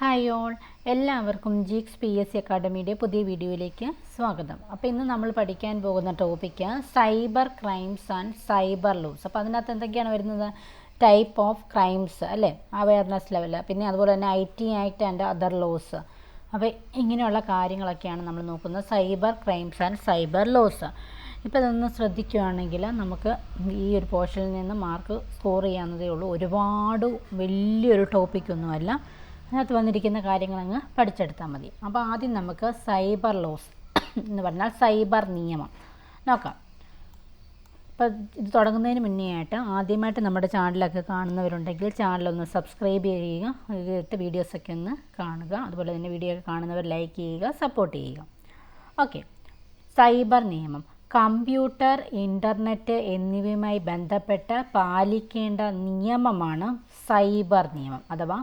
Hi all എല്ലാവർക്കും Geeks P S C അക്കാഡമിയുടെ പുതിയ വീഡിയോയിലേക്ക് സ്വാഗതം. അപ്പോൾ ഇന്ന് നമ്മൾ പഠിക്കാൻ പോകുന്ന topic cyber crimes and cyber laws അപ്പോൾ അതിനകത്ത് എന്തൊക്കെയാണ് വരുന്നത്? ടൈപ്പ് ഓഫ് ക്രൈംസ് അല്ലേ? അവയർനെസ് ലെവൽ പിന്നെ അതുപോലെ തന്നെ I T act and other laws അപ്പോൾ ഇങ്ങനെയുള്ള കാര്യങ്ങളൊക്കെയാണ് നമ്മൾ നോക്കുന്നത്. Cyber crimes and cyber laws ഇപ്പോൾ ഇതൊന്ന് ശ്രദ്ധിക്കുകയാണെങ്കിൽ നമുക്ക് ഈ ഒരു പോർഷനിൽ നിന്ന് മാർക്ക് സ്കോർ ചെയ്യാവുന്നതേ ഉള്ളൂ. ഒരുപാട് വലിയൊരു ടോപ്പിക്കൊന്നുമല്ല അതിനകത്ത് വന്നിരിക്കുന്ന കാര്യങ്ങളങ്ങ് പഠിച്ചെടുത്താൽ മതി. അപ്പോൾ ആദ്യം നമുക്ക് സൈബർ ലോസ് എന്ന് പറഞ്ഞാൽ സൈബർ നിയമം. നോക്കാം. ഇപ്പോൾ ഇത് തുടങ്ങുന്നതിന് മുന്നേ ആയിട്ട് ആദ്യമായിട്ട് നമ്മുടെ ചാനലൊക്കെ കാണുന്നവരുണ്ടെങ്കിൽ ചാനലൊന്ന് സബ്സ്ക്രൈബ് ചെയ്യുക ഇട്ട് വീഡിയോസൊക്കെ ഒന്ന് കാണുക അതുപോലെ തന്നെ വീഡിയോ ഒക്കെ കാണുന്നവർ ലൈക്ക് ചെയ്യുക സപ്പോർട്ട് ചെയ്യുക. ഓക്കെ. സൈബർ നിയമം. കമ്പ്യൂട്ടർ ഇന്റർനെറ്റ് എന്നിവയുമായി ബന്ധപ്പെട്ട് പാലിക്കേണ്ട നിയമമാണ് സൈബർ നിയമം. അഥവാ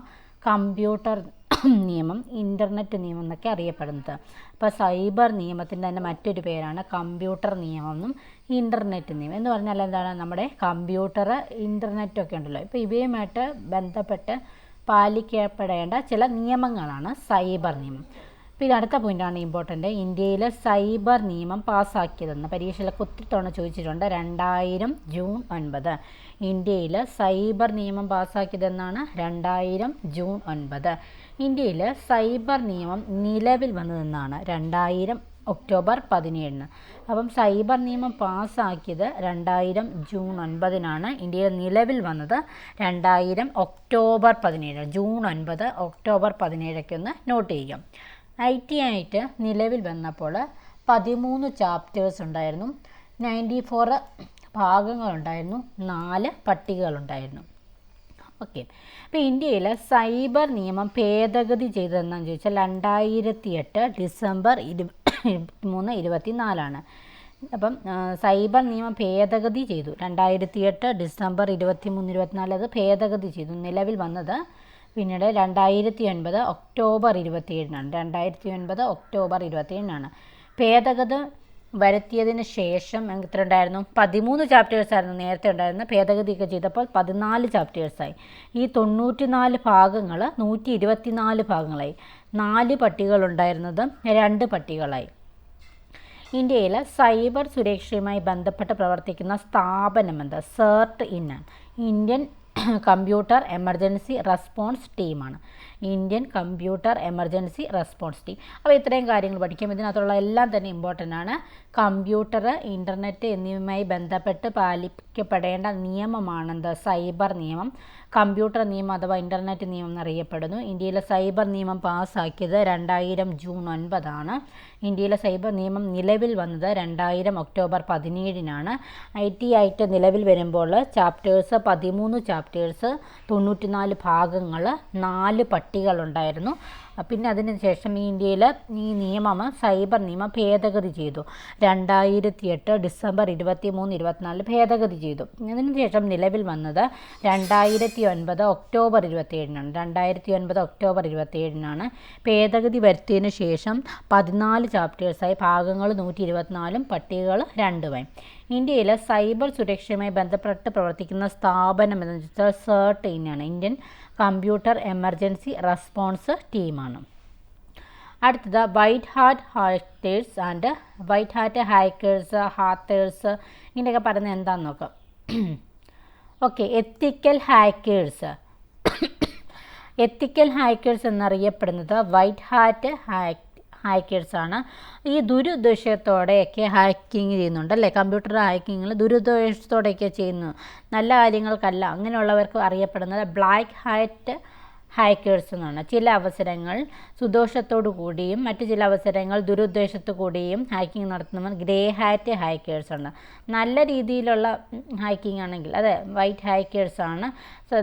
കമ്പ്യൂട്ടർ നിയമം ഇന്റർനെറ്റ് നിയമം എന്നൊക്കെ അറിയപ്പെടുന്നത്. അപ്പോൾ സൈബർ നിയമത്തിന്റെ തന്നെ മറ്റൊരു പേരാണ് കമ്പ്യൂട്ടർ നിയമം എന്നും ഇന്റർനെറ്റ് നിയമം. എന്ന് പറഞ്ഞാൽ എന്താണ്? നമ്മുടെ കമ്പ്യൂട്ടർ ഇന്റർനെറ്റൊക്കെ ഉണ്ടല്ലോ. ഇപ്പോൾ ഇവയുമായിട്ട് ബന്ധപ്പെട്ട് പാലിക്കപ്പെടേണ്ട ചില നിയമങ്ങളാണ് സൈബർ നിയമം. ഇത് അടുത്ത പോയിന്റാണ് ഇമ്പോർട്ടന്റ് ഇന്ത്യയിൽ സൈബർ നിയമം പാസ്സാക്കിയതെന്ന് പരീക്ഷയിലൊക്കെ ഒത്തിരി തവണ ചോദിച്ചിട്ടുണ്ട്. രണ്ടായിരം ജൂൺ ഒൻപത്. ഇന്ത്യയിൽ സൈബർ നിയമം പാസ്സാക്കിയതെന്നാണ് രണ്ടായിരം ജൂൺ ഒൻപത്. ഇന്ത്യയിൽ സൈബർ നിയമം നിലവിൽ വന്നതെന്നാണ് രണ്ടായിരം ഒക്ടോബർ പതിനേഴിന്. അപ്പം സൈബർ നിയമം പാസ്സാക്കിയത് രണ്ടായിരം ജൂൺ ഒൻപതിനാണ്. ഇന്ത്യയിൽ നിലവിൽ വന്നത് രണ്ടായിരം ഒക്ടോബർ പതിനേഴ്. ജൂൺ ഒൻപത് ഒക്ടോബർ പതിനേഴൊക്കെ ഒന്ന് നോട്ട് ചെയ്യുക. ഐ ടി ആയിട്ട് നിലവിൽ വന്നപ്പോൾ പതിമൂന്ന് ചാപ്റ്റേഴ്സ് ഉണ്ടായിരുന്നു. നയന്റി ഫോർ ഭാഗങ്ങളുണ്ടായിരുന്നു. നാല് പട്ടികകളുണ്ടായിരുന്നു. ഓക്കെ അപ്പോൾ ഇന്ത്യയിൽ സൈബർ നിയമം ഭേദഗതി ചെയ്തതെന്നാന്ന് ചോദിച്ചാൽ രണ്ടായിരത്തി എട്ട് ഡിസംബർ ഇരു മൂന്ന് ഇരുപത്തി നാലാണ് അപ്പം സൈബർ നിയമം ഭേദഗതി ചെയ്തു. രണ്ടായിരത്തി എട്ട് ഡിസംബർ ഇരുപത്തി മൂന്ന് ഇരുപത്തിനാല് അത് ഭേദഗതി ചെയ്തു. നിലവിൽ വന്നത് പിന്നീട് രണ്ടായിരത്തി ഒൻപത് ഒക്ടോബർ ഇരുപത്തിയേഴിനാണ്. രണ്ടായിരത്തി ഒൻപത് ഒക്ടോബർ ഇരുപത്തിയേഴിനാണ്. ഭേദഗതി വരുത്തിയതിന് ശേഷം എത്ര ഉണ്ടായിരുന്നു? പതിമൂന്ന് ചാപ്റ്റേഴ്സ് ആയിരുന്നു നേരത്തെ ഉണ്ടായിരുന്ന ഭേദഗതിയൊക്കെ ചെയ്തപ്പോൾ പതിനാല് ചാപ്റ്റേഴ്സായി ഈ തൊണ്ണൂറ്റിനാല് ഭാഗങ്ങൾ നൂറ്റി ഇരുപത്തിനാല് ഭാഗങ്ങളായി. നാല് പട്ടികളുണ്ടായിരുന്നത് രണ്ട് പട്ടികളായി. ഇന്ത്യയിൽ സൈബർ സുരക്ഷയുമായി ബന്ധപ്പെട്ട് പ്രവർത്തിക്കുന്ന സ്ഥാപനം എന്താ? സേർട്ട് ഇന്നാണ് ഇന്ത്യൻ കമ്പ്യൂട്ടർ എമർജൻസി റെസ്പോൺസ് ടീമാണ്. Indian computer emergency response team. അപ്പോൾ ഇത്രയും കാര്യങ്ങൾ പഠിക്കും. ഇതിനകത്തുള്ള എല്ലാം തന്നെ ഇമ്പോർട്ടന്റ് ആണ്. കമ്പ്യൂട്ടർ ഇന്റർനെറ്റ് എന്നിവയുമായി ബന്ധപ്പെട്ട് പാലിക്കപ്പെടേണ്ട നിയമമാണെന്ത്? സൈബർ നിയമം. കമ്പ്യൂട്ടർ നിയമം അഥവാ ഇന്റർനെറ്റ് നിയമം എന്നറിയപ്പെടുന്നു. ഇന്ത്യയിലെ സൈബർ നിയമം പാസ്സാക്കിയത് രണ്ടായിരം ജൂൺ ഒൻപതാണ്. ഇന്ത്യയിലെ സൈബർ നിയമം നിലവിൽ വന്നത് രണ്ടായിരം ഒക്ടോബർ പതിനേഴിനാണ്. ഐ ടി ആയിട്ട് നിലവിൽ വരുമ്പോൾ ചാപ്റ്റേഴ്സ് പതിമൂന്ന് ചാപ്റ്റേഴ്സ് തൊണ്ണൂറ്റിനാല് ഭാഗങ്ങൾ നാല് പട്ടികളുണ്ടായിരുന്നു. പിന്നെ അതിനുശേഷം ഇന്ത്യയിൽ ഈ നിയമം സൈബർ നിയമം ഭേദഗതി ചെയ്തു. രണ്ടായിരത്തി എട്ട് ഡിസംബർ ഇരുപത്തി മൂന്ന് ഇരുപത്തിനാല് ഭേദഗതി ചെയ്തു. അതിന് ശേഷം നിലവിൽ വന്നത് രണ്ടായിരത്തി ഒൻപത് ഒക്ടോബർ ഇരുപത്തിയേഴിനാണ്. രണ്ടായിരത്തി ഒൻപത് ഒക്ടോബർ ഇരുപത്തിയേഴിനാണ് ഭേദഗതി വരുത്തിയതിനു ശേഷം പതിനാല് ചാപ്റ്റേഴ്സായി ഭാഗങ്ങൾ നൂറ്റി ഇരുപത്തിനാലും പട്ടികകൾ രണ്ടുമായി. ഇന്ത്യയിൽ സൈബർ സുരക്ഷയുമായി ബന്ധപ്പെട്ട് പ്രവർത്തിക്കുന്ന സ്ഥാപനം എന്ന് വെച്ചാൽ സേർട്ട് ഇന്നാണ് ഇന്ത്യൻ കമ്പ്യൂട്ടർ എമർജൻസി റെസ്പോൺസ് ടീമാണ്. അടുത്തത് white hat hackers and white hat hackers ഹാത്തേഴ്സ് ഇങ്ങനെയൊക്കെ പറയുന്നത് എന്താണെന്ന് നോക്കാം. Okay ethical hackers. Ethical hackers എന്നറിയപ്പെടുന്നത് വൈറ്റ് ഹാർട്ട് ഹാക്ക് ഹാക്കേഴ്സാണ്. ഈ ദുരുദ്ദേശത്തോടെയൊക്കെ ഹാക്കിങ് ചെയ്യുന്നുണ്ട് അല്ലേ? കമ്പ്യൂട്ടർ ഹാക്കിങ്ങിൽ ദുരുദ്ദേശത്തോടെയൊക്കെ ചെയ്യുന്നു. നല്ല കാര്യങ്ങൾക്കല്ല അങ്ങനെയുള്ളവർക്ക് അറിയപ്പെടുന്നത് ബ്ലാക്ക് ഹാറ്റ് ഹാക്കേഴ്സ് എന്നാണ്. ചില അവസരങ്ങൾ സുദോഷത്തോടു കൂടിയും മറ്റു ചില അവസരങ്ങൾ ദുരുദ്ദേശത്തു കൂടിയും ഹാക്കിംഗ് നടത്തുന്നവർ ഗ്രേ ഹാറ്റ് ഹാക്കേഴ്സ് ഉണ്ട് നല്ല രീതിയിലുള്ള ഹാക്കിംഗ് ആണെങ്കിൽ അതെ വൈറ്റ് ഹാക്കേഴ്സ് ആണ്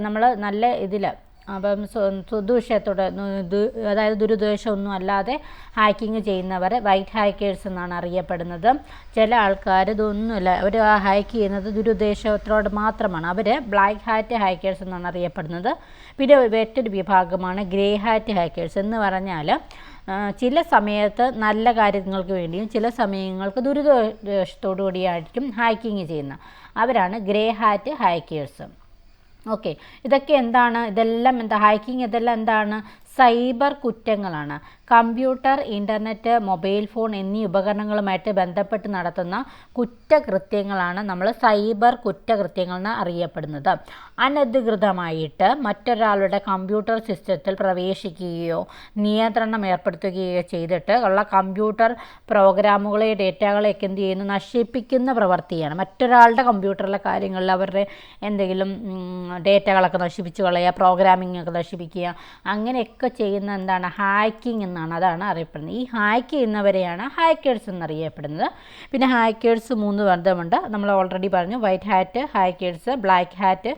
നമ്മൾ നല്ല ഇതിൽ അപ്പം സുദൂഷ്യത്തോടെ അതായത് ദുരുദ്ദേശമൊന്നും അല്ലാതെ ഹാക്കിങ് ചെയ്യുന്നവർ വൈറ്റ് ഹാക്കേഴ്സ് എന്നാണ് അറിയപ്പെടുന്നത്. ചില ആൾക്കാർ ഇതൊന്നുമില്ല. അവർ ആ ഹാക്ക് ചെയ്യുന്നത് ദുരുദ്ദേശത്തോട് മാത്രമാണ്. അവർ ബ്ലാക്ക് ഹാറ്റ് ഹാക്കേഴ്സ് എന്നാണ് അറിയപ്പെടുന്നത്. പിന്നെ മറ്റൊരു വിഭാഗമാണ് ഗ്രേ ഹാറ്റ് ഹാക്കേഴ്സ് എന്ന് പറഞ്ഞാൽ ചില സമയത്ത് നല്ല കാര്യങ്ങൾക്ക് വേണ്ടിയും ചില സമയങ്ങൾക്ക് ദുരുദ്ദേശത്തോടു കൂടിയായിരിക്കും ഹാക്കിങ് ചെയ്യുന്നത്. അവരാണ് ഗ്രേ ഹാറ്റ് ഹാക്കേഴ്സ് ഓക്കെ ഇതൊക്കെ എന്താണ്? ഇതെല്ലാം എന്താ? ഹൈക്കിംഗ് ഇതെല്ലാം എന്താണ്? സൈബർ കുറ്റങ്ങളാണ്. കമ്പ്യൂട്ടർ ഇന്റർനെറ്റ് മൊബൈൽ ഫോൺ എന്നീ ഉപകരണങ്ങളുമായിട്ട് ബന്ധപ്പെട്ട് നടത്തുന്ന കുറ്റകൃത്യങ്ങളാണ് നമ്മൾ സൈബർ കുറ്റകൃത്യങ്ങൾ എന്ന് അറിയപ്പെടുന്നത്. അനധികൃതമായിട്ട് മറ്റൊരാളുടെ കമ്പ്യൂട്ടർ സിസ്റ്റത്തിൽ പ്രവേശിക്കുകയോ നിയന്ത്രണം ഏർപ്പെടുത്തുകയോ ചെയ്തിട്ട് ഉള്ള കമ്പ്യൂട്ടർ പ്രോഗ്രാമുകളെ ഡേറ്റകളെയൊക്കെ എന്ത് ചെയ്യുന്നു? നശിപ്പിക്കുന്ന പ്രവൃത്തിയാണ്. മറ്റൊരാളുടെ കമ്പ്യൂട്ടറിലെ കാര്യങ്ങളിൽ അവരുടെ എന്തെങ്കിലും ഡേറ്റകളൊക്കെ നശിപ്പിച്ചു കളയുക പ്രോഗ്രാമിംഗ് ഒക്കെ നശിപ്പിക്കുക അങ്ങനെയൊക്കെ ചെയ്യുന്ന എന്താണ്? ഹാക്കിംഗ് എന്നാണ്. അതാണ് അറിയപ്പെടുന്നത്. ഈ ഹാക്ക് ചെയ്യുന്നവരെയാണ് ഹാക്കേഴ്സ് എന്നറിയപ്പെടുന്നത്. പിന്നെ ഹാക്കേഴ്സ് മൂന്ന് ബന്ധമുണ്ട് നമ്മൾ ഓൾറെഡി പറഞ്ഞു white hat hackers black hat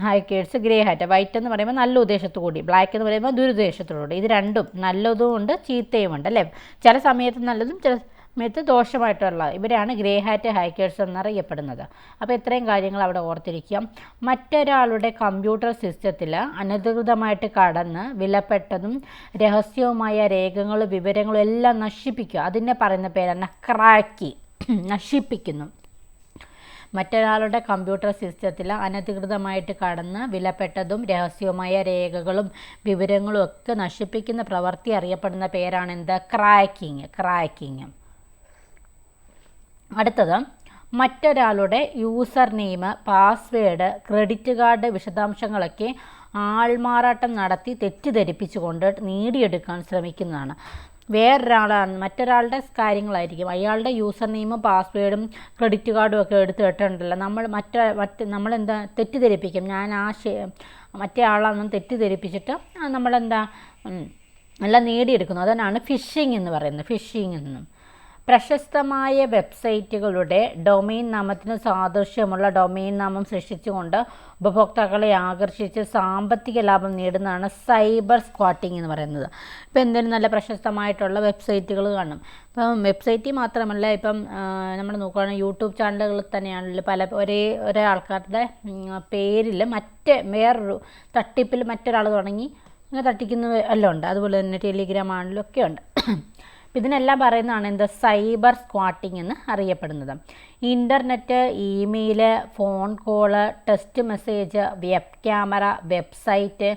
hackers grey hat white എന്ന് പറയുമ്പോൾ നല്ല ഉദ്ദേശത്തു കൂടി. ബ്ലാക്ക് എന്ന് പറയുമ്പോൾ ദുരുദ്ദേശത്തോടുകൂടി. ഇത് രണ്ടും നല്ലതും ഉണ്ട് ചീത്തയും ഉണ്ട് അല്ലേ? ചില സമയത്ത് നല്ലതും ചില സമയത്ത് ദോഷമായിട്ടുള്ള ഇവരാണ് ഗ്രേ ഹാറ്റ് ഹാക്കേഴ്സ് എന്നറിയപ്പെടുന്നത്. അപ്പോൾ ഇത്രയും കാര്യങ്ങൾ അവിടെ ഓർത്തിരിക്കുക. മറ്റൊരാളുടെ കമ്പ്യൂട്ടർ സിസ്റ്റത്തിൽ അനധികൃതമായിട്ട് കടന്ന് വിലപ്പെട്ടതും രഹസ്യവുമായ രേഖകളും വിവരങ്ങളും എല്ലാം നശിപ്പിക്കുക. അതിനെ പറയുന്ന പേരാണ് ക്രാക്കി. നശിപ്പിക്കുന്നു. മറ്റൊരാളുടെ കമ്പ്യൂട്ടർ സിസ്റ്റത്തിൽ അനധികൃതമായിട്ട് കടന്ന് വിലപ്പെട്ടതും രഹസ്യവുമായ രേഖകളും വിവരങ്ങളും ഒക്കെ നശിപ്പിക്കുന്ന പ്രവൃത്തി അറിയപ്പെടുന്ന പേരാണ് എന്ത്? ക്രാക്കിങ് ക്രാക്കിങ് അടുത്തത് മറ്റൊരാളുടെ user name password credit card വിശദാംശങ്ങളൊക്കെ ആൾമാറാട്ടം നടത്തി തെറ്റിദ്ധരിപ്പിച്ചുകൊണ്ട് നേടിയെടുക്കാൻ ശ്രമിക്കുന്നതാണ്. വേറൊരാളാണ് മറ്റൊരാളുടെ കാര്യങ്ങളായിരിക്കും. അയാളുടെ യൂസർ നെയിമും പാസ്വേഡും ക്രെഡിറ്റ് കാർഡും ഒക്കെ എടുത്ത് എടുത്തിട്ടുണ്ടല്ലോ നമ്മൾ മറ്റ മറ്റ് നമ്മളെന്താ തെറ്റിദ്ധരിപ്പിക്കും? ഞാൻ ആ മറ്റേ ആളാണെന്ന് തെറ്റിദ്ധരിപ്പിച്ചിട്ട് നമ്മളെന്താ എല്ലാം നേടിയെടുക്കുന്നു. അതാണ് ഫിഷിംഗ് എന്ന് പറയുന്നത്. ഫിഷിംഗ് എന്നും. പ്രശസ്തമായ വെബ്സൈറ്റുകളുടെ ഡൊമെയിൻ നാമത്തിന് സാദൃശ്യമുള്ള ഡൊമെയിൻ നാമം സൃഷ്ടിച്ചുകൊണ്ട് ഉപഭോക്താക്കളെ ആകർഷിച്ച് സാമ്പത്തിക ലാഭം നേടുന്നതാണ് സൈബർ സ്ക്വാട്ടിംഗ് എന്ന് പറയുന്നത്. ഇപ്പോൾ എന്തെങ്കിലും നല്ല പ്രശസ്തമായിട്ടുള്ള വെബ്സൈറ്റുകൾ കാണും. ഇപ്പം വെബ്സൈറ്റിൽ മാത്രമല്ല ഇപ്പം നമ്മൾ നോക്കുകയാണെങ്കിൽ യൂട്യൂബ് ചാനലുകളിൽ തന്നെയാണല്ലോ പല ഒരേ ഒരേ ആൾക്കാരുടെ പേരിൽ മറ്റേ വേറൊരു തട്ടിപ്പിൽ മറ്റൊരാൾ തുടങ്ങി അങ്ങനെ തട്ടിക്കുന്ന എല്ലാം ഉണ്ട്. അതുപോലെ തന്നെ ടെലിഗ്രാം ആണെങ്കിലും ഒക്കെ ഉണ്ട്. ഇതിനെല്ലാം പറയുന്നതാണ് എന്ത് സൈബർ സ്ക്വാട്ടിംഗ് എന്ന് അറിയപ്പെടുന്നത്. Internet email phone call text message web camera website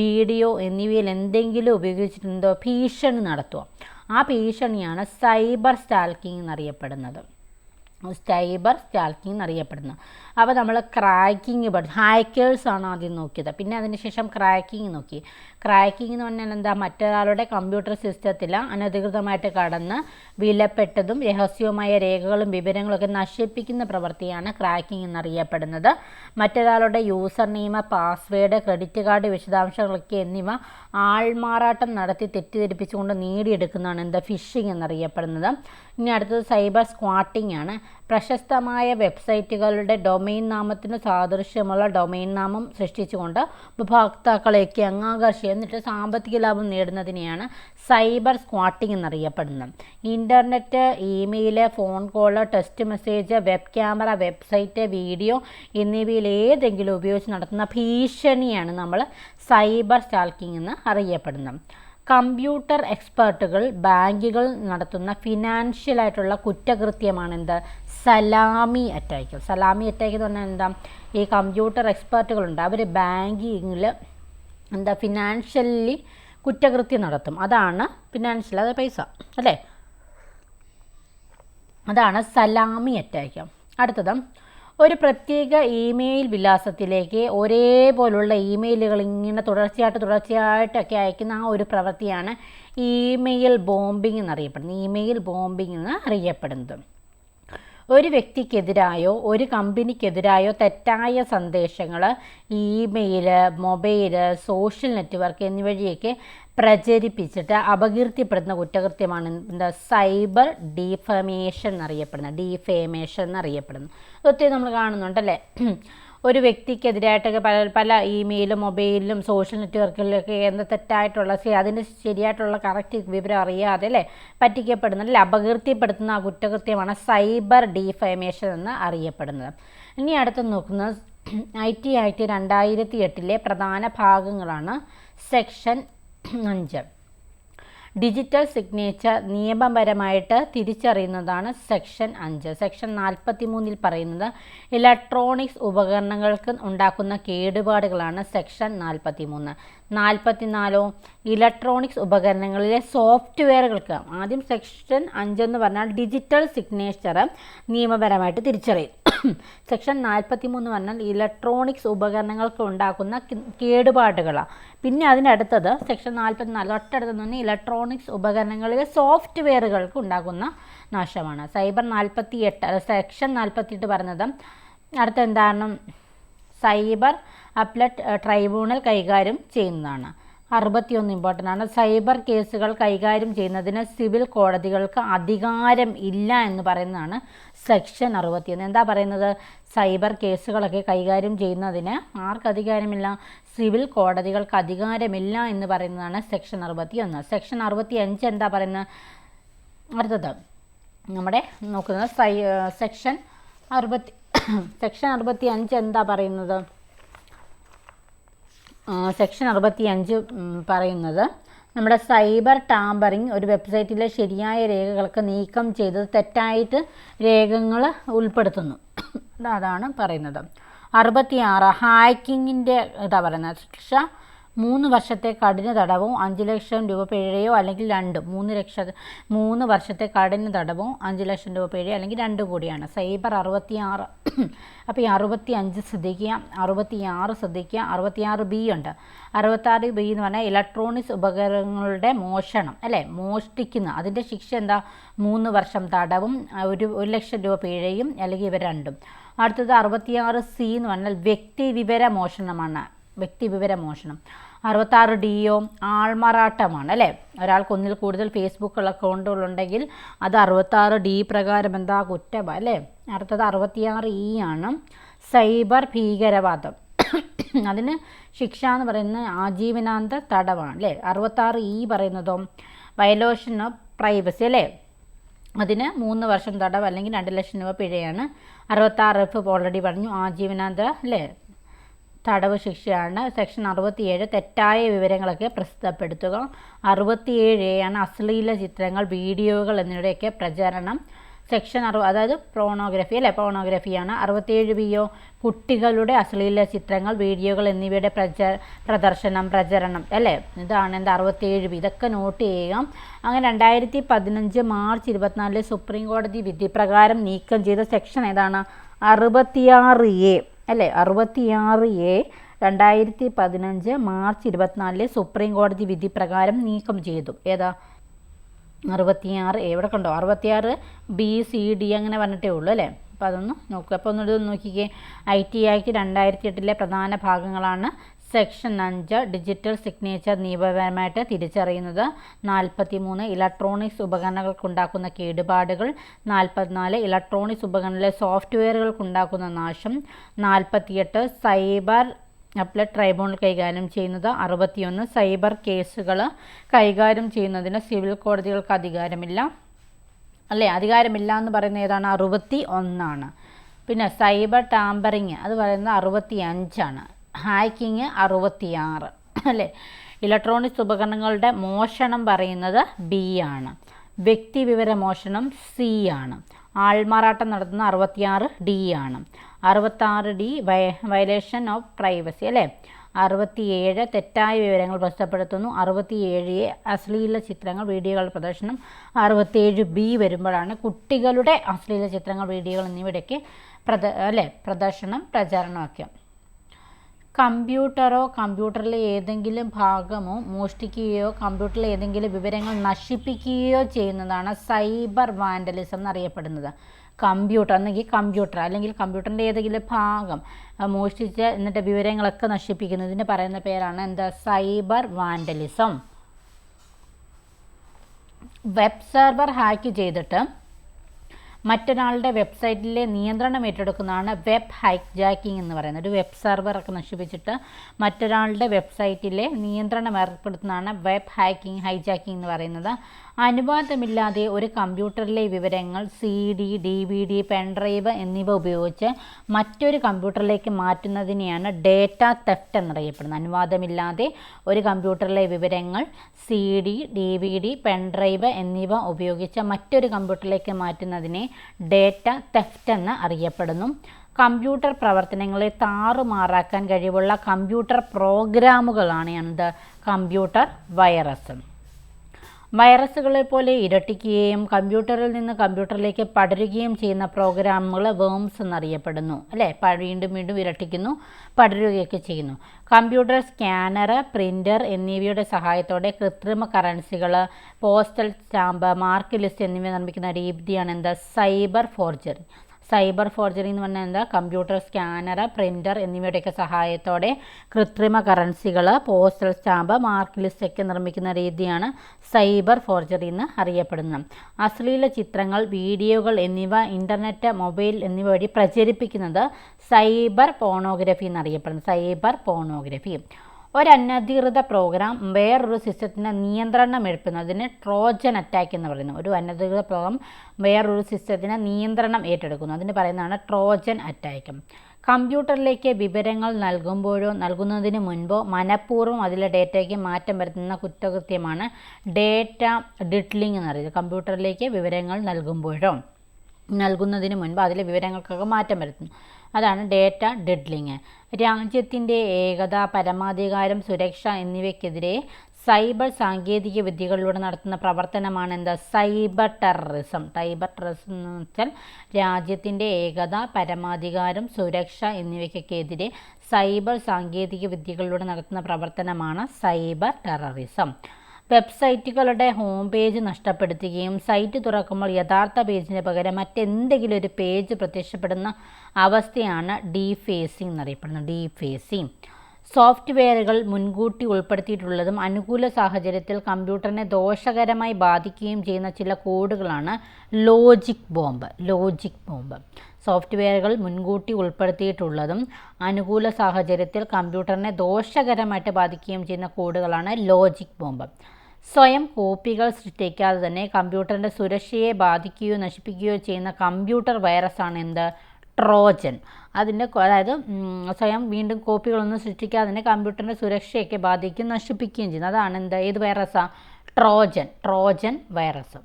video എന്നിവയിൽ എന്തെങ്കിലും ഉപയോഗിച്ചിട്ടുണ്ടോ ഭീഷണി നടത്തുക. ആ ഭീഷണിയാണ് സൈബർ സ്റ്റാൽക്കിംഗ് എന്നറിയപ്പെടുന്നത്. സൈബർ സ്റ്റാൽക്കിംഗ് എന്നറിയപ്പെടുന്നത്. അപ്പോൾ നമ്മൾ ക്രാക്കിംഗ് പഠിച്ചു ഹാക്കേഴ്സാണ് ആദ്യം നോക്കിയത്. പിന്നെ അതിനുശേഷം ക്രാക്കിംഗ് നോക്കി. ക്രാക്കിംഗ് എന്ന് പറഞ്ഞാൽ എന്താ? മറ്റൊരാളുടെ കമ്പ്യൂട്ടർ സിസ്റ്റത്തിൽ അനധികൃതമായിട്ട് കടന്ന് വിലപ്പെട്ടതും രഹസ്യവുമായ രേഖകളും വിവരങ്ങളൊക്കെ നശിപ്പിക്കുന്ന പ്രവൃത്തിയാണ് ക്രാക്കിംഗ് എന്നറിയപ്പെടുന്നത്. മറ്റൊരാളുടെ user name password credit card വിശദാംശങ്ങളൊക്കെ എന്നിവ ആൾമാറാട്ടം നടത്തി തെറ്റിദ്ധരിപ്പിച്ചുകൊണ്ട് നേടിയെടുക്കുന്നതാണ് എന്താ? ഫിഷിംഗ് എന്നറിയപ്പെടുന്നത്. ഇനി അടുത്തത് സൈബർ സ്ക്വാട്ടിംഗ് ആണ്. പ്രശസ്തമായ വെബ്സൈറ്റുകളുടെ ഡൊമെയിൻ നാമത്തിന് സാദൃശ്യമുള്ള ഡൊമെയിൻ നാമം സൃഷ്ടിച്ചുകൊണ്ട് ഉപഭോക്താക്കളെയൊക്കെ അങ്ങാകർഷി എന്നിട്ട് സാമ്പത്തിക ലാഭം നേടുന്നതിനെയാണ് സൈബർ സ്ക്വാട്ടിംഗ് എന്നറിയപ്പെടുന്നത്. Internet email phone call text message web camera website video എന്നിവയിൽ ഏതെങ്കിലും ഉപയോഗിച്ച് നടത്തുന്ന ഭീഷണിയാണ് നമ്മൾ സൈബർ സ്റ്റാൽക്കിംഗ് എന്ന് അറിയപ്പെടുന്നത്. കമ്പ്യൂട്ടർ എക്സ്പേർട്ടുകൾ ബാങ്കുകൾ നടത്തുന്ന ഫിനാൻഷ്യലായിട്ടുള്ള കുറ്റകൃത്യമാണെന്ത്? സലാമി അറ്റാക്ക് സലാമി അറ്റാക്ക് എന്ന് പറഞ്ഞാൽ എന്താ? ഈ കമ്പ്യൂട്ടർ എക്സ്പേർട്ടുകളുണ്ട് അവർ ബാങ്കിങ്ങിൽ എന്താ? ഫിനാൻഷ്യലി കുറ്റകൃത്യം നടത്തും. അതാണ് ഫിനാൻഷ്യൽ അത് പൈസ. അല്ലേ? അതാണ് സലാമി അറ്റാക്ക് അടുത്തത് ഒരു പ്രത്യേക ഇമെയിൽ വിലാസത്തിലേക്ക് ഒരേപോലുള്ള ഇമെയിലുകൾ ഇങ്ങനെ തുടർച്ചയായിട്ട് തുടർച്ചയായിട്ടൊക്കെ അയക്കുന്ന ആ ഒരു പ്രവൃത്തിയാണ് ഇമെയിൽ ബോംബിംഗ് എന്നറിയപ്പെടുന്നത്. ഇമെയിൽ ബോംബിംഗ് എന്ന് അറിയപ്പെടുന്നത്. ഒരു വ്യക്തിക്കെതിരായോ ഒരു കമ്പനിക്കെതിരായോ തെറ്റായ സന്ദേശങ്ങൾ ഇമെയിൽ മൊബൈൽ സോഷ്യൽ നെറ്റ്വർക്ക് എന്നിവഴിയൊക്കെ പ്രചരിപ്പിച്ചിട്ട് അപകീർത്തിപ്പെടുന്ന കുറ്റകൃത്യമാണ് എന്താ സൈബർ ഡീഫമേഷൻ എന്നറിയപ്പെടുന്നത് ഡീഫേമേഷൻ എന്നറിയപ്പെടുന്നത്. ഒത്തിരി നമ്മൾ കാണുന്നുണ്ടല്ലേ? ഒരു വ്യക്തിക്കെതിരായിട്ടൊക്കെ പല പല ഇമെയിലും മൊബൈലിലും സോഷ്യൽ നെറ്റ്വർക്കിലൊക്കെ എന്താ തെറ്റായിട്ടുള്ള അതിന്റെ ശരിയായിട്ടുള്ള കറക്റ്റ് വിവരം അറിയാതെ അല്ലേ പറ്റിക്കപ്പെടുന്ന അല്ലെ? അപകീർത്തിപ്പെടുത്തുന്ന ആ കുറ്റകൃത്യമാണ് സൈബർ ഡീഫൈമേഷൻ എന്ന് അറിയപ്പെടുന്നത്. ഇനി അടുത്ത് നോക്കുന്നത് ഐ ടി ആക്ട് രണ്ടായിരത്തി എട്ടിലെ പ്രധാന ഭാഗങ്ങളാണ് സെക്ഷൻ അഞ്ച്. ഡിജിറ്റൽ സിഗ്നേച്ചർ നിയമപരമായിട്ട് തിരിച്ചറിയുന്നതാണ് സെക്ഷൻ അഞ്ച്. സെക്ഷൻ നാൽപ്പത്തി മൂന്നിൽ പറയുന്നത് ഇലക്ട്രോണിക്സ് ഉപകരണങ്ങൾക്ക് ഉണ്ടാക്കുന്ന കേടുപാടുകളാണ് സെക്ഷൻ നാൽപ്പത്തി മൂന്ന് നാൽപ്പത്തിനാലോ ഇലക്ട്രോണിക്സ് ഉപകരണങ്ങളിലെ സോഫ്റ്റ്വെയറുകൾക്ക് ആദ്യം സെക്ഷൻ അഞ്ചെന്ന് പറഞ്ഞാൽ ഡിജിറ്റൽ സിഗ്നേച്ചർ നിയമപരമായിട്ട് തിരിച്ചറിയും. സെക്ഷൻ നാൽപ്പത്തി മൂന്ന് പറഞ്ഞാൽ ഇലക്ട്രോണിക്സ് ഉപകരണങ്ങൾക്ക് ഉണ്ടാക്കുന്ന കേടുപാടുകളാണ്. പിന്നെ അതിനടുത്തത് സെക്ഷൻ നാൽപ്പത്തിനാല് തൊട്ടടുത്ത് തന്നെ ഇലക്ട്രോണിക്സ് ഉപകരണങ്ങളിലെ സോഫ്റ്റ്വെയറുകൾക്ക് ഉണ്ടാക്കുന്ന നാശമാണ്. സൈബർ നാൽപ്പത്തി എട്ട് സെക്ഷൻ നാൽപ്പത്തി എട്ട് പറഞ്ഞത് അടുത്ത എന്താണ് സൈബർ അപ്ലറ്റ് ട്രൈബ്യൂണൽ കൈകാര്യം ചെയ്യുന്നതാണ്. അറുപത്തിയൊന്ന് ഇമ്പോർട്ടന്റ് ആണ്. സൈബർ കേസുകൾ കൈകാര്യം ചെയ്യുന്നതിന് സിവിൽ കോടതികൾക്ക് അധികാരം ഇല്ല എന്ന് പറയുന്നതാണ് സെക്ഷൻ അറുപത്തിയൊന്ന്. എന്താ പറയുന്നത്? സൈബർ കേസുകളൊക്കെ കൈകാര്യം ചെയ്യുന്നതിന് ആർക്ക് അധികാരമില്ല? സിവിൽ കോടതികൾക്ക് അധികാരമില്ല എന്ന് പറയുന്നതാണ് സെക്ഷൻ അറുപത്തിയൊന്ന്. സെക്ഷൻ അറുപത്തി അഞ്ച് എന്താ പറയുന്നത്? അടുത്തത് നമ്മുടെ നോക്കുന്നത് സെക്ഷൻ അറുപത്തി സെക്ഷൻ അറുപത്തി അഞ്ച് എന്താ പറയുന്നത്? സെക്ഷൻ അറുപത്തി അഞ്ച് പറയുന്നത്. നമ്മുടെ സൈബർ ടാമ്പറിങ് ഒരു വെബ്സൈറ്റിലെ ശരിയായ രേഖകൾക്ക് നീക്കം ചെയ്ത് തെറ്റായിട്ട് രേഖകൾ ഉൾപ്പെടുത്തുന്നു. അതാണ് പറയുന്നത്. അറുപത്തിയാറ് ഹാക്കിങ്ങിന്റെ ഇതാ പറയുന്നത്. ശിക്ഷ മൂന്ന് വർഷത്തെ കഠിന തടവും അഞ്ച് ലക്ഷം രൂപ പിഴയോ അല്ലെങ്കിൽ രണ്ടും. മൂന്ന് ലക്ഷ മൂന്ന് വർഷത്തെ കഠിന തടവും അഞ്ച് ലക്ഷം രൂപ പിഴയോ അല്ലെങ്കിൽ രണ്ട് കൂടിയാണ്. സൈബർ അറുപത്തിയാറ്. അപ്പോൾ ഈ അറുപത്തി അഞ്ച് ശ്രദ്ധിക്കുക. അറുപത്തിയാറ് ശ്രദ്ധിക്കുക. അറുപത്തിയാറ് ബി ഉണ്ട്. അറുപത്താറ് ബി എന്ന് പറഞ്ഞാൽ ഇലക്ട്രോണിക്സ് ഉപകരണങ്ങളുടെ മോഷണം അല്ലേ? മോഷ്ടിക്കുന്ന അതിന്റെ ശിക്ഷ എന്താ? മൂന്ന് വർഷം തടവും ഒരു ഒരു ലക്ഷം രൂപ പിഴയും അല്ലെങ്കിൽ ഇവ രണ്ടും. അടുത്തത് അറുപത്തിയാറ് സി എന്ന് പറഞ്ഞാൽ വ്യക്തി വിവര മോഷണമാണ്. വ്യക്തിവിവര മോഷണം അറുപത്താറ് ഡി ഒ ആൾമാറാട്ടമാണ് അല്ലേ? ഒരാൾക്ക് ഒന്നിൽ കൂടുതൽ ഫേസ്ബുക്ക് അക്കൗണ്ടുകൾ ഉണ്ടെങ്കിൽ അത് അറുപത്താറ് ഡി പ്രകാരം എന്താ കുറ്റം അല്ലേ? അടുത്തത് അറുപത്തിയാറ് ഇ ആണ് സൈബർ ഭീകരവാദം. അതിന് ശിക്ഷ എന്ന് പറയുന്നത് ആജീവനാന്ത തടവാണ് അല്ലേ? അറുപത്താറ് ഇ പറയുന്നതോ വയലോഷൻ ഓഫ് പ്രൈവസി അല്ലേ? അതിന് മൂന്ന് വർഷം തടവ് അല്ലെങ്കിൽ രണ്ട് ലക്ഷം രൂപ പിഴയാണ്. അറുപത്താറ് എഫ് ഓൾറെഡി പറഞ്ഞു ആജീവനാന്ത അല്ലേ? തടവ് ശിക്ഷയാണ്. സെക്ഷൻ അറുപത്തിയേഴ് തെറ്റായ വിവരങ്ങളൊക്കെ പ്രസിദ്ധപ്പെടുത്തുക. അറുപത്തിയേഴ് ആണ് അശ്ലീല ചിത്രങ്ങൾ വീഡിയോകൾ എന്നിവയുടെയൊക്കെ പ്രചരണം. സെക്ഷൻ അറു അതായത് പ്രോണോഗ്രഫി അല്ലെ? പ്രോണോഗ്രഫിയാണ് അറുപത്തിയേഴ് ബി ഒ കുട്ടികളുടെ അശ്ലീല ചിത്രങ്ങൾ വീഡിയോകൾ എന്നിവയുടെ പ്രച പ്രദർശനം പ്രചരണം അല്ലേ? ഇതാണ് എന്താ അറുപത്തിയേഴ് ബി ഇതൊക്കെ നോട്ട് ചെയ്യുക. അങ്ങനെ രണ്ടായിരത്തി പതിനഞ്ച് മാർച്ച് ഇരുപത്തിനാലിലെ സുപ്രീം കോടതി വിധി പ്രകാരം നീക്കം ചെയ്ത സെക്ഷൻ ഏതാണ്? അറുപത്തിയാറ് എ അല്ലേ? അറുപത്തിയാറ് എ രണ്ടായിരത്തി പതിനഞ്ച് മാർച്ച് ഇരുപത്തിനാലിലെ സുപ്രീം കോടതി വിധി പ്രകാരം നീക്കം ചെയ്തു. ഏതാ? അറുപത്തിയാറ് എവിടെ കണ്ടോ? അറുപത്തിയാറ് ബി സി ഡി അങ്ങനെ പറഞ്ഞിട്ടേ ഉള്ളൂ അല്ലേ? അപ്പോൾ അതൊന്ന് നോക്കുക അപ്പോൾ ഒന്നുകൂടി നോക്കിക്കേ. ഐ ടി ആക്ട് രണ്ടായിരത്തി എട്ടിലെ പ്രധാന ഭാഗങ്ങളാണ് സെക്ഷൻ അഞ്ച് ഡിജിറ്റൽ സിഗ്നേച്ചർ നിയമപരമായിട്ട് തിരിച്ചറിയുന്നത് നാൽപ്പത്തി മൂന്ന് ഇലക്ട്രോണിക്സ് ഉപകരണങ്ങൾക്കുണ്ടാക്കുന്ന കേടുപാടുകൾ നാൽപ്പത്തിനാല് ഇലക്ട്രോണിക്സ് ഉപകരണങ്ങളിലെ സോഫ്റ്റ്വെയറുകൾക്കുണ്ടാക്കുന്ന നാശം നാൽപ്പത്തിയെട്ട് സൈബർ അപ്ലെ ട്രൈബ്യൂണൽ കൈകാര്യം ചെയ്യുന്നത് അറുപത്തിയൊന്ന് സൈബർ കേസുകൾ കൈകാര്യം ചെയ്യുന്നതിന് സിവിൽ കോടതികൾക്ക് അധികാരമില്ല. അല്ലേ? അധികാരമില്ല എന്ന് പറയുന്ന ഏതാണ്? അറുപത്തി ഒന്നാണ് പിന്നെ സൈബർ ടാമ്പറിങ് അത് പറയുന്നത് അറുപത്തി അഞ്ചാണ് ഹാക്കിങ് അറുപത്തിയാറ്. അല്ലേ? ഇലക്ട്രോണിക്സ് ഉപകരണങ്ങളുടെ മോഷണം പറയുന്നത് ബി ആണ്. വ്യക്തി വിവര മോഷണം സി ആണ്. ആൾമാറാട്ടം നടത്തുന്ന അറുപത്തിയാറ് ഡി ആണ്. അറുപത്താറ് ഡി വയ വയലേഷൻ ഓഫ് പ്രൈവസി അല്ലേ? അറുപത്തിയേഴ് തെറ്റായ വിവരങ്ങൾ പ്രസിദ്ധപ്പെടുത്തുന്നു അറുപത്തിയേഴ് എ അശ്ലീല ചിത്രങ്ങൾ വീഡിയോകൾ പ്രദർശനം. അറുപത്തിയേഴ് ബി വരുമ്പോഴാണ് കുട്ടികളുടെ അശ്ലീല ചിത്രങ്ങൾ വീഡിയോകൾ എന്നിവയുടെയൊക്കെ പ്രദ അല്ലേ? പ്രദർശനം പ്രചാരണമൊക്കെ. കമ്പ്യൂട്ടറോ കമ്പ്യൂട്ടറിലെ ഏതെങ്കിലും ഭാഗമോ മോഷ്ടിക്കുകയോ കമ്പ്യൂട്ടറിലെ ഏതെങ്കിലും വിവരങ്ങൾ നശിപ്പിക്കുകയോ ചെയ്യുന്നതാണ് സൈബർ വാൻഡലിസം എന്നറിയപ്പെടുന്നത്. കമ്പ്യൂട്ടർ അല്ലെങ്കിൽ കമ്പ്യൂട്ടർ അല്ലെങ്കിൽ കമ്പ്യൂട്ടറിന്റെ ഏതെങ്കിലും ഭാഗം മോഷ്ടിച്ച എന്നിട്ട് വിവരങ്ങളൊക്കെ നശിപ്പിക്കുന്നതിന് പറയുന്ന പേരാണ് എന്താ? Cyber vandalism. Web server hack ചെയ്തിട്ട് മറ്റൊരാളുടെ വെബ്സൈറ്റിലെ നിയന്ത്രണം ഏറ്റെടുക്കുന്നതാണ് വെബ് ഹൈക്ക് ജാക്കിംഗ് എന്ന് പറയുന്നത്. ഒരു വെബ് സെർവറൊക്കെ നശിപ്പിച്ചിട്ട് മറ്റൊരാളുടെ വെബ്സൈറ്റിലെ നിയന്ത്രണം ഏർപ്പെടുത്തുന്നതാണ് വെബ് ഹാക്കിംഗ് ഹൈജാക്കിംഗ് എന്ന് പറയുന്നത്. അനുവാദമില്ലാതെ ഒരു കമ്പ്യൂട്ടറിലെ വിവരങ്ങൾ C D D V D pen drive എന്നിവ ഉപയോഗിച്ച് മറ്റൊരു കമ്പ്യൂട്ടറിലേക്ക് മാറ്റുന്നതിനെയാണ് ഡേറ്റ തെഫ്റ്റ് എന്നറിയപ്പെടുന്നത്. അനുവാദമില്ലാതെ ഒരു കമ്പ്യൂട്ടറിലെ വിവരങ്ങൾ C D D V D pen drive എന്നിവ ഉപയോഗിച്ച് മറ്റൊരു കമ്പ്യൂട്ടറിലേക്ക് മാറ്റുന്നതിനെ ഡേറ്റ തെഫ്റ്റ് എന്ന് അറിയപ്പെടുന്നു. കമ്പ്യൂട്ടർ പ്രവർത്തനങ്ങളെ താറുമാറാക്കാൻ കഴിവുള്ള കമ്പ്യൂട്ടർ പ്രോഗ്രാമുകളാണ് എന്ത്? Computer virus. വൈറസുകളെ പോലെ ഇരട്ടിക്കുകയും കമ്പ്യൂട്ടറിൽ നിന്ന് കമ്പ്യൂട്ടറിലേക്ക് പടരുകയും ചെയ്യുന്ന പ്രോഗ്രാമുകൾ വേംസ് എന്നറിയപ്പെടുന്നു. അല്ലേ? വീണ്ടും വീണ്ടും ഇരട്ടിക്കുന്നു പടരുകയൊക്കെ ചെയ്യുന്നു. കമ്പ്യൂട്ടർ സ്കാനർ പ്രിന്റർ എന്നിവയുടെ സഹായത്തോടെ കൃത്രിമ കറൻസികൾ പോസ്റ്റൽ സ്റ്റാമ്പ് മാർക്ക് ലിസ്റ്റ് എന്നിവ നിർമ്മിക്കുന്ന രീതിയാണ് എന്താ? Cyber forgery. സൈബർ ഫോർജറി എന്ന് പറഞ്ഞാൽ എന്താ? കമ്പ്യൂട്ടർ സ്കാനർ പ്രിന്റർ എന്നിവയുടെയൊക്കെ സഹായത്തോടെ കൃത്രിമ കറൻസികൾ പോസ്റ്റൽ സ്റ്റാമ്പ് മാർക്ക് ലിസ്റ്റ് ഒക്കെ നിർമ്മിക്കുന്ന രീതിയാണ് സൈബർ ഫോർജറി എന്ന് അറിയപ്പെടുന്നത്. അശ്ലീല ചിത്രങ്ങൾ വീഡിയോകൾ എന്നിവ ഇന്റർനെറ്റ് മൊബൈൽ എന്നിവ വഴി പ്രചരിപ്പിക്കുന്നത് സൈബർ പോണോഗ്രഫി എന്നറിയപ്പെടുന്നു സൈബർ പോണോഗ്രഫി. ഒരു അനധികൃത പ്രോഗ്രാം വേറൊരു സിസ്റ്റത്തിന് നിയന്ത്രണം എടുക്കുന്നതിന് ട്രോജൻ അറ്റാക്ക് എന്ന് പറയുന്നു. ഒരു അനധികൃത പ്രോഗ്രാം വേറൊരു സിസ്റ്റത്തിന് നിയന്ത്രണം ഏറ്റെടുക്കുന്നു. അതിന് പറയുന്നതാണ് ട്രോജൻ അറ്റാക്ക് കമ്പ്യൂട്ടറിലേക്ക് വിവരങ്ങൾ നൽകുമ്പോഴോ നൽകുന്നതിന് മുൻപോ മനഃപൂർവം അതിലെ ഡേറ്റയ്ക്ക് മാറ്റം വരുത്തുന്ന കുറ്റകൃത്യമാണ് ഡേറ്റ ഡിഡ്ലിംഗ് എന്ന് പറയുന്നത്. കമ്പ്യൂട്ടറിലേക്ക് വിവരങ്ങൾ നൽകുമ്പോഴോ നൽകുന്നതിന് മുൻപ് അതിലെ വിവരങ്ങൾക്കൊക്കെ മാറ്റം വരുത്തുന്നു. അതാണ് ഡേറ്റ ഡിഡ്ലിങ്. രാജ്യത്തിന്റെ ഏകത പരമാധികാരം സുരക്ഷ എന്നിവയ്ക്കെതിരെ സൈബർ സാങ്കേതിക വിദ്യകളിലൂടെ നടത്തുന്ന പ്രവർത്തനമാണ് എന്താ? Cyber terrorism. സൈബർ ടെററിസം എന്ന് വെച്ചാൽ രാജ്യത്തിന്റെ ഏകത പരമാധികാരം സുരക്ഷ എന്നിവയ്ക്കെതിരെ സൈബർ സാങ്കേതിക വിദ്യകളിലൂടെ നടത്തുന്ന പ്രവർത്തനമാണ് സൈബർ ടെററിസം. വെബ്സൈറ്റുകളുടെ ഹോം പേജ് നഷ്ടപ്പെടുത്തുകയും സൈറ്റ് തുറക്കുമ്പോൾ യഥാർത്ഥ പേജിന് പകരം മറ്റെന്തെങ്കിലും ഒരു പേജ് പ്രത്യക്ഷപ്പെടുന്ന അവസ്ഥയാണ് ഡീഫേസിംഗ് എന്നറിയപ്പെടുന്നത്. ഡീഫേസിംഗ് സോഫ്റ്റ്വെയറുകൾ മുൻകൂട്ടി ഉൾപ്പെടുത്തിയിട്ടുള്ളതും അനുകൂല സാഹചര്യത്തിൽ കമ്പ്യൂട്ടറിനെ ദോഷകരമായി ബാധിക്കുകയും ചെയ്യുന്ന ചില കോഡുകളാണ് ലോജിക് ബോംബ്. Logic bomb. സോഫ്റ്റ്വെയറുകൾ മുൻകൂട്ടി ഉൾപ്പെടുത്തിയിട്ടുള്ളതും അനുകൂല സാഹചര്യത്തിൽ കമ്പ്യൂട്ടറിനെ ദോഷകരമായിട്ട് ബാധിക്കുകയും ചെയ്യുന്ന കോഡുകളാണ് ലോജിക് ബോംബ്. സ്വയം കോപ്പികൾ സൃഷ്ടിക്കാതെ തന്നെ കമ്പ്യൂട്ടറിന്റെ സുരക്ഷയെ ബാധിക്കുകയോ നശിപ്പിക്കുകയോ ചെയ്യുന്ന കമ്പ്യൂട്ടർ വൈറസാണ് എന്ത്? ട്രോജൻ. അതിന്റെ അതായത് സ്വയം വീണ്ടും കോപ്പികളൊന്നും സൃഷ്ടിക്കാതെ തന്നെ കമ്പ്യൂട്ടറിന്റെ സുരക്ഷയൊക്കെ ബാധിക്കുകയും നശിപ്പിക്കുകയും ചെയ്യുന്നത് അതാണ് എന്ത്? ഏത് വൈറസാണ് ട്രോജൻ. Trojan virus.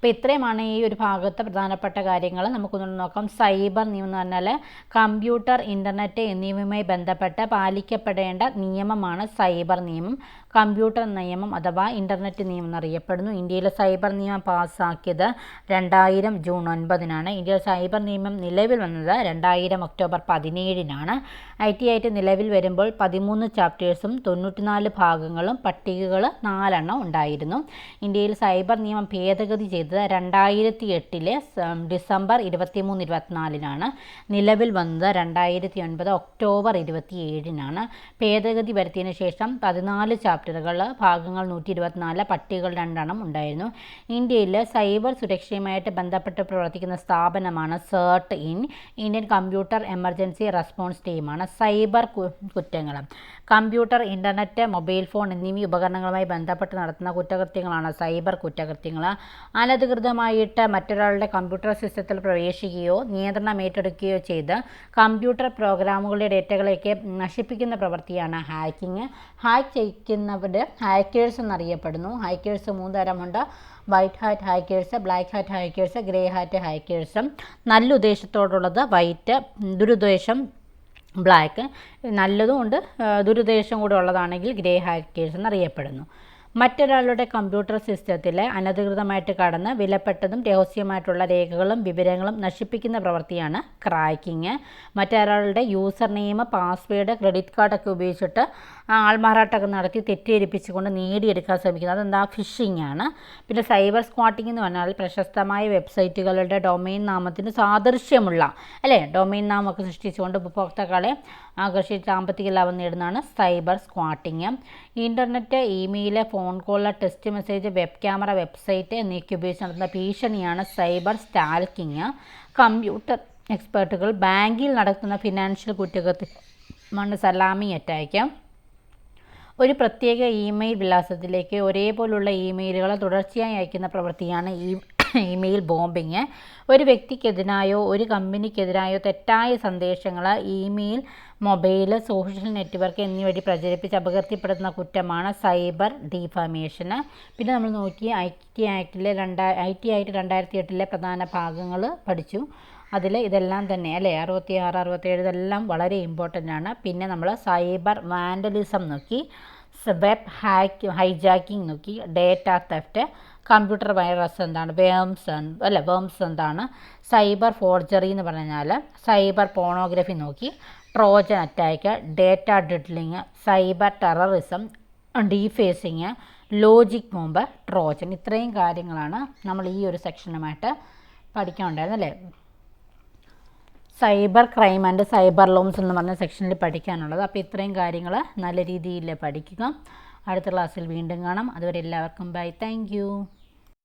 അപ്പോൾ ഇത്രയുമാണ് ഈ ഒരു ഭാഗത്തെ പ്രധാനപ്പെട്ട കാര്യങ്ങൾ. നമുക്കൊന്ന് നോക്കാം. സൈബർ നിയമം എന്ന് പറഞ്ഞാൽ കമ്പ്യൂട്ടർ ഇന്റർനെറ്റ് എന്നിവയുമായി ബന്ധപ്പെട്ട് പാലിക്കപ്പെടേണ്ട നിയമമാണ് സൈബർ നിയമം. കമ്പ്യൂട്ടർ നിയമം അഥവാ ഇന്റർനെറ്റ് നിയമം എന്നറിയപ്പെടുന്നു. ഇന്ത്യയിലെ സൈബർ നിയമം പാസ്സാക്കിയത് രണ്ടായിരം ജൂൺ ഒൻപതിനാണ്. ഇന്ത്യയിലെ സൈബർ നിയമം നിലവിൽ വന്നത് രണ്ടായിരം ഒക്ടോബർ പതിനേഴിനാണ്. ഐ ടി ആയിട്ട് നിലവിൽ വരുമ്പോൾ പതിമൂന്ന് ചാപ്റ്റേഴ്സും തൊണ്ണൂറ്റിനാല് ഭാഗങ്ങളും പട്ടികകൾ നാലെണ്ണം ഉണ്ടായിരുന്നു. ഇന്ത്യയിൽ സൈബർ നിയമം ഭേദഗതി ചെയ്തത് രണ്ടായിരത്തി എട്ടിലെ ഡിസംബർ ഇരുപത്തി മൂന്ന് ഇരുപത്തിനാലിനാണ്. നിലവിൽ വന്നത് രണ്ടായിരത്തി ഒൻപത് ഒക്ടോബർ ഇരുപത്തി ഏഴിനാണ് ഭേദഗതി വരുത്തിയതിന് ശേഷം പതിനാല് ചാപ്റ്ററുകൾ ഭാഗങ്ങൾ നൂറ്റി ഇരുപത്തിനാല് പട്ടികകൾ രണ്ടെണ്ണം ഉണ്ടായിരുന്നു. ഇന്ത്യയിൽ സൈബർ സുരക്ഷയുമായിട്ട് ബന്ധപ്പെട്ട് പ്രവർത്തിക്കുന്ന സ്ഥാപനമാണ് CERT in. Indian computer emergency response ടീമാണ്. സൈബർ കുറ്റങ്ങൾ കമ്പ്യൂട്ടർ ഇന്റർനെറ്റ് മൊബൈൽ ഫോൺ എന്നീ ഉപകരണങ്ങളുമായി ബന്ധപ്പെട്ട് നടത്തുന്ന കുറ്റകൃത്യങ്ങളാണ് സൈബർ കുറ്റകൃത്യങ്ങൾ അനധികൃതമായിട്ട് മറ്റൊരാളുടെ കമ്പ്യൂട്ടർ സിസ്റ്റത്തിൽ പ്രവേശിക്കുകയോ നിയന്ത്രണം ഏറ്റെടുക്കുകയോ ചെയ്ത് കമ്പ്യൂട്ടർ പ്രോഗ്രാമുകളുടെ ഡേറ്റകളെയൊക്കെ നശിപ്പിക്കുന്ന പ്രവൃത്തിയാണ് ഹാക്കിങ് ഹാക്ക് ചെയ്യുന്നവർ ഹാക്കേഴ്സ് എന്നറിയപ്പെടുന്നു. ഹാക്കേഴ്സ് മൂന്ന് തരമുണ്ട് white hat hackers black hat hackers grey hat ഹാക്കേഴ്സും. നല്ല ഉദ്ദേശത്തോടുള്ളത് വൈറ്റ് ദുരുദ്ദേശം ബ്ലാക്ക്. നല്ലതും ഉണ്ട്. ദുരുദ്ദേശം കൂടെ ഉള്ളതാണെങ്കിൽ ഗ്രേ ഹാക്കേഴ്സ് എന്നറിയപ്പെടുന്നു. മറ്റൊരാളുടെ കമ്പ്യൂട്ടർ സിസ്റ്റത്തിൽ അനധികൃതമായിട്ട് കടന്ന് വിലപ്പെട്ടതും രഹസ്യമായിട്ടുള്ള രേഖകളും വിവരങ്ങളും നശിപ്പിക്കുന്ന പ്രവൃത്തിയാണ് ക്രാക്കിങ് മറ്റൊരാളുടെ യൂസർ നെയിം പാസ്വേഡ് ക്രെഡിറ്റ് കാർഡൊക്കെ ഉപയോഗിച്ചിട്ട് ആൾമാറാട്ടമൊക്കെ നടത്തി തെറ്റിദ്ധരിപ്പിച്ചുകൊണ്ട് നേടിയെടുക്കാൻ ശ്രമിക്കുന്നത്. അതെന്താ? ഫിഷിംഗ് ആണ് പിന്നെ സൈബർ സ്ക്വാട്ടിംഗ് എന്ന് പറഞ്ഞാൽ പ്രശസ്തമായ വെബ്സൈറ്റുകളുടെ ഡൊമൈൻ നാമത്തിന് സാദൃശ്യമുള്ള അല്ലേ? ഡൊമൈൻ നാമൊക്കെ സൃഷ്ടിച്ചുകൊണ്ട് ഉപഭോക്താക്കളെ ആകർഷിച്ച് സാമ്പത്തിക ലാഭം നേടുന്നതാണ് cyber squatting internet email phone call text message web camera website എന്നിവയ്ക്ക് ഉപയോഗിച്ച് നടത്തുന്ന ഭീഷണിയാണ് സൈബർ സ്റ്റാൽക്കിങ് കമ്പ്യൂട്ടർ എക്സ്പേർട്ടുകൾ ബാങ്കിൽ നടത്തുന്ന ഫിനാൻഷ്യൽ കുറ്റകൃത്യമാണ് സലാമി അറ്റാക്ക്. ഒരു പ്രത്യേക ഇമെയിൽ വിലാസത്തിലേക്ക് ഒരേപോലുള്ള ഇമെയിലുകൾ തുടർച്ചയായി അയക്കുന്ന പ്രവൃത്തിയാണ് ഈ ഇമെയിൽ ബോംബിങ് ഒരു വ്യക്തിക്കെതിരായോ ഒരു കമ്പനിക്കെതിരായോ തെറ്റായ സന്ദേശങ്ങൾ ഇമെയിൽ മൊബൈൽ സോഷ്യൽ നെറ്റ്വർക്ക് എന്നിവ വഴി പ്രചരിപ്പിച്ച് അപകീർത്തിപ്പെടുത്തുന്ന കുറ്റമാണ് സൈബർ ഡിഫാമേഷൻ പിന്നെ നമ്മൾ നോക്കി ഐ ടി ആക്ടിലെ രണ്ടാ ഐ ടി ആക്ട് രണ്ടായിരത്തി എട്ടിലെ പ്രധാന ഭാഗങ്ങൾ പഠിച്ചു. അതിൽ ഇതെല്ലാം തന്നെ അല്ലേ? അറുപത്തി ആറ് അറുപത്തേഴ് ഇതെല്ലാം വളരെ ഇമ്പോർട്ടന്റ് ആണ്. പിന്നെ നമ്മൾ സൈബർ വാൻഡലിസം നോക്കി വെബ് ഹാക്ക് ഹൈജാക്കിംഗ് നോക്കി ഡേറ്റ തെഫ്റ്റ് കമ്പ്യൂട്ടർ വൈറസ് എന്താണ് വേംസ് അല്ല വേംസ് എന്താണ് സൈബർ ഫോർജറി എന്ന് പറഞ്ഞാൽ സൈബർ പോണോഗ്രഫി നോക്കി Trojan attack data diddling cyber terrorism defacing logic മുമ്പ് ട്രോജൻ ഇത്രയും കാര്യങ്ങളാണ് നമ്മൾ ഈ ഒരു സെക്ഷനുമായിട്ട് പഠിക്കാൻ അല്ലേ? Cyber crime and cyber laws എന്ന് പറഞ്ഞ സെക്ഷനിൽ പഠിക്കാനുള്ളത്. അപ്പോൾ ഇത്രയും കാര്യങ്ങൾ നല്ല രീതിയിൽ പഠിക്കുക. അടുത്ത ക്ലാസ്സിൽ വീണ്ടും കാണാം. അതുവരെ എല്ലാവർക്കും ബൈ. താങ്ക്